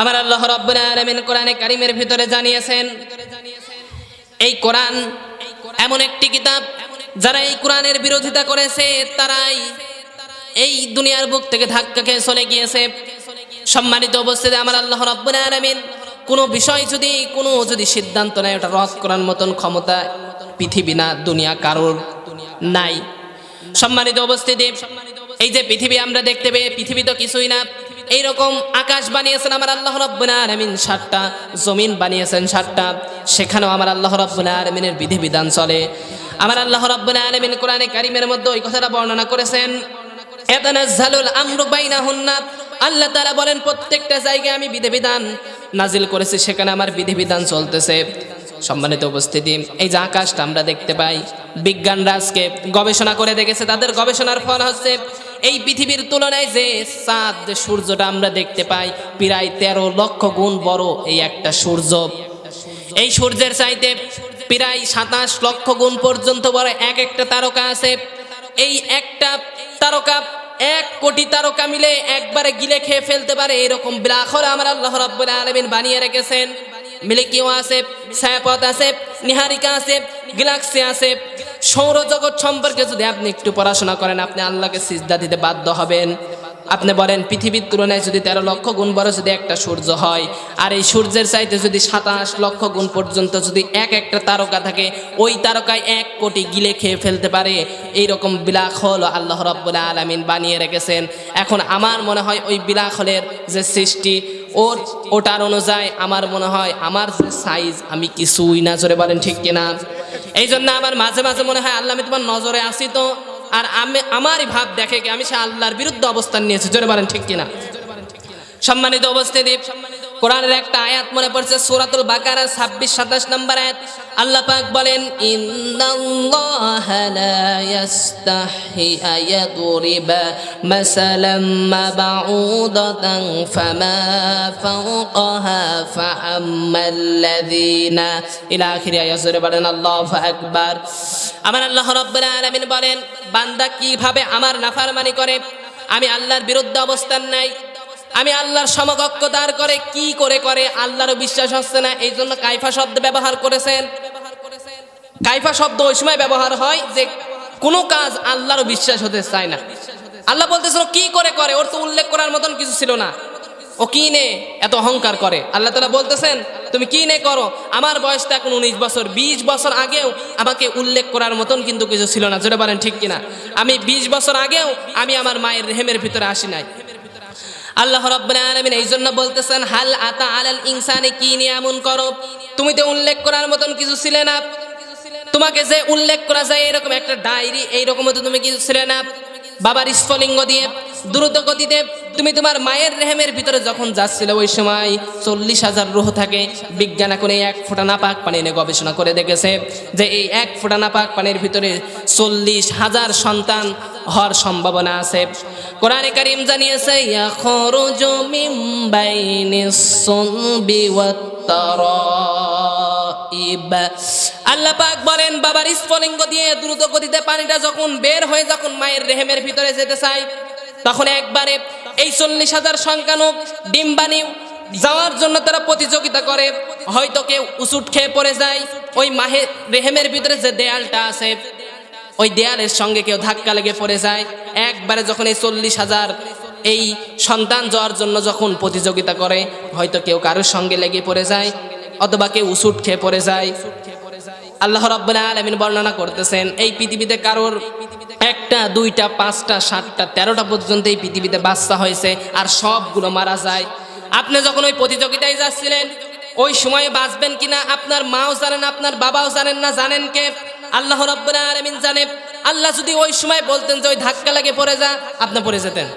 আমার আল্লাহ রব্বুল আলামিন কোরআনে কারিমের ভিতরে জানিয়েছেন, এই কোরআন এমন একটি কিতাব যারা এই কোরআনের বিরোধিতা করেছে, তারাই এই দুনিয়ার বুক থেকে ধাক্কা খেয়ে চলে গিয়েছে। সম্মানিত অবস্থিতে আমার আল্লাহ রব্বুল আলামিন কোনো বিষয় যদি, কোনো যদি সিদ্ধান্ত নেয়, ওটা রদ করার মতন ক্ষমতা পৃথিবী না, দুনিয়া কারোর নাই। সম্মানিত উপস্থিতি, এই যে পৃথিবী আমরা দেখতে পেয়ে, পৃথিবী তো কিছুই না এইরকম আকাশ বানিয়েছেন আমার আল্লাহ রব্বুল আলামিন সাতটা, জমিন বানিয়েছেন সাতটা। সেখানেও আমার আল্লাহ রব্বুল আলামিনের বিধিবিধান চলে। আমার আল্লাহ রব্বুল আলামিন কোরআনে কারিমের মধ্যে ওই কথাটা বর্ণনা করেছেন এতানাজ্জালুল আমরু বাইনাহুন্না আল্লাহ তাআলা বলেন, প্রত্যেকটা জায়গায় আমি বিধিবিধান নাজিল করেছি, সেখানে আমার বিধিবিধান চলতেছে। সম্মানিত উপস্থিতি, এই যে আকাশটা আমরা দেখতে পাই, বিজ্ঞানরা আজকে গবেষণা করে দেখেছে, তাদের গবেষণার ফল হচ্ছে এই পৃথিবীর তুলনায় যে চাঁদ যে সূর্যটা আমরা দেখতে পাই, প্রায় তেরো লক্ষ গুণ বড় এই একটা সূর্য। এই সূর্যের চাইতে প্রায় সাতাশ লক্ষ গুণ পর্যন্ত বড় এক একটা তারকা আছে। এই একটা তারকা এক কোটি তারকা মিলে একবারে গিলে খেয়ে ফেলতে পারে এরকম ব্লাখর আমার আল্লাহ রাব্বুল আলামিন বানিয়ে রেখেছেন। মিলিকিও আছে ছায়াপথ আছে, নিহারিকা আছে, গ্যালাক্সি আছে সৌরজগৎ সম্পর্কে যদি আপনি একটু পড়াশোনা করেন, আপনি আল্লাহকে সিজদা দিতে বাধ্য হবেন। আপনি বলেন, পৃথিবীর তুলনায় যদি তেরো লক্ষ গুণ বড় যদি একটা সূর্য হয়, আর এই সূর্যের চাইতে যদি সাতাশ লক্ষ গুণ পর্যন্ত যদি এক একটা তারকা থাকে, ওই তারকায় এক কোটি গিলে খেয়ে ফেলতে পারে। এইরকম বিলাখল আল্লাহ রব্বুল্লাহ আলমিন বানিয়ে রেখেছেন। এখন আমার মনে হয় ওই বিলাখলের যে সৃষ্টি, ওর, ওটার অনুযায়ী আমার মনে হয় আমার যে সাইজ আমি কিছুই না, জোরে বলেন ঠিক কিনা? এই জন্য আমার মাঝে মাঝে মনে হয়, আল্লাহ, আমি তোমার নজরে আসি তো। আর আমি, আমারই ভাব দেখে কি আমি সে আল্লাহর বিরুদ্ধে অবস্থান নিয়েছি। জোরে বলেন ঠিক কিনা? সম্মানিত অবস্থিতি কোরআনের একটা আয়াত মনে পড়ছে, সুরাতুল বাকারা 26 27 নম্বর আয়াত। আল্লাহ পাক বলেন আকবার। আমার বলেন, বান্দা কীভাবে আমার নাফরমানি করে? আমি আল্লাহর বিরুদ্ধে অবস্থান নাই। আমি আল্লাহর সমকক্ষ দাঁড় করে কি করে করে আল্লাহরও বিশ্বাস হচ্ছে না, এই জন্য কাইফা শব্দ ব্যবহার করেছেন। কাইফা শব্দ ওই সময় ব্যবহার হয় যে কোনো কাজ আল্লাহরও বিশ্বাস হতে চায় না। আল্লাহ বলতেছিল, কি করে করে? ওর তো উল্লেখ করার মতন কিছু ছিল না। ও কি নে? এত অহংকার করে। আল্লাহ তালা বলতেছেন, তুমি কি নে করো? আমার বয়সটা এখন উনিশ বছর। বিশ বছর আগেও আমাকে উল্লেখ করার মতন কিন্তু কিছু ছিল না। যেটা বলেন, ঠিক কিনা? আমি বিশ বছর আগেও আমি আমার মায়ের রেহেমের ভিতরে আসি নাই। আল্লাহ রাব্বুল আলামিন এই জন্য বলতেছেন, হাল আতা আলাল ইনসানে কি নিয়ামুন করো? তুমি তো উল্লেখ করার মতন কিছু ছিলে না। তোমাকে যে উল্লেখ করা যায় এরকম একটা ডায়েরি এইরকম তো তুমি কিছু ছিলে না। বাবার স্ফলিঙ্গ দিয়ে, দ্রুত গতিতে তুমি তোমার মায়ের রেহেমের ভিতরে যখন যাচ্ছিলে, ওই সময় চল্লিশ হাজার রুহ থাকে। বিজ্ঞান এখন এই এক ফোঁটা নাপাক পানি নিয়ে গবেষণা করে দেখেছে যে এই এক ফোঁটা নাপাক পানির ভিতরে চল্লিশ হাজার সন্তান হওয়ার সম্ভাবনা আছে। কোরআনে কারিম জানিয়েছে, ইয়াখরুজু মিন বাইনিস সুলবি আল্লাহ পাক বলেন, বাবার স্ফলিঙ্গ দিয়ে দ্রুত গতিতে পানিটা যখন বের হয়ে যখন মায়ের রেহেমের ভিতরে যেতে চায়, তখন একবারে এই চল্লিশ হাজার সংখ্যানুক ডিম্বাণু যাওয়ার জন্য তারা প্রতিযোগিতা করে। হয়তো কেউ উচুট খেয়ে পড়ে যায়, ওই মাহে রেহেমের ভিতরে যে দেয়ালটা আছে ওই দেয়ালের সঙ্গে কেউ ধাক্কা লেগে পড়ে যায়। একবারে যখন এই চল্লিশ হাজার এই সন্তান যাওয়ার জন্য যখন প্রতিযোগিতা করে, হয়তো কেউ কারোর সঙ্গে লেগে পড়ে যায়, অথবা কেউ উসুট খেয়ে পড়ে যায়। আল্লাহ রাব্বুল আলামিন বর্ণনা করতেছেন, এই পৃথিবীতে কারোর একটা, দুইটা, পাঁচটা, সাতটা, তেরোটা পর্যন্ত এই পৃথিবীতে বাচ্চা হয়েছে, আর সবগুলো মারা যায়। আপনি যখন ওই প্রতিযোগিতায় যাচ্ছিলেন ওই সময়ে বাঁচবেন কিনা? আপনার মাও জানেন, আপনার বাবাও জানেন না, জানেন কে? আল্লাহ রাব্বুল আলমিন জানে। আল্লাহ যদি ওই সময় বলতেন যে ওই ধাক্কা লাগে পড়ে যা, আপনি পড়ে যেতেন।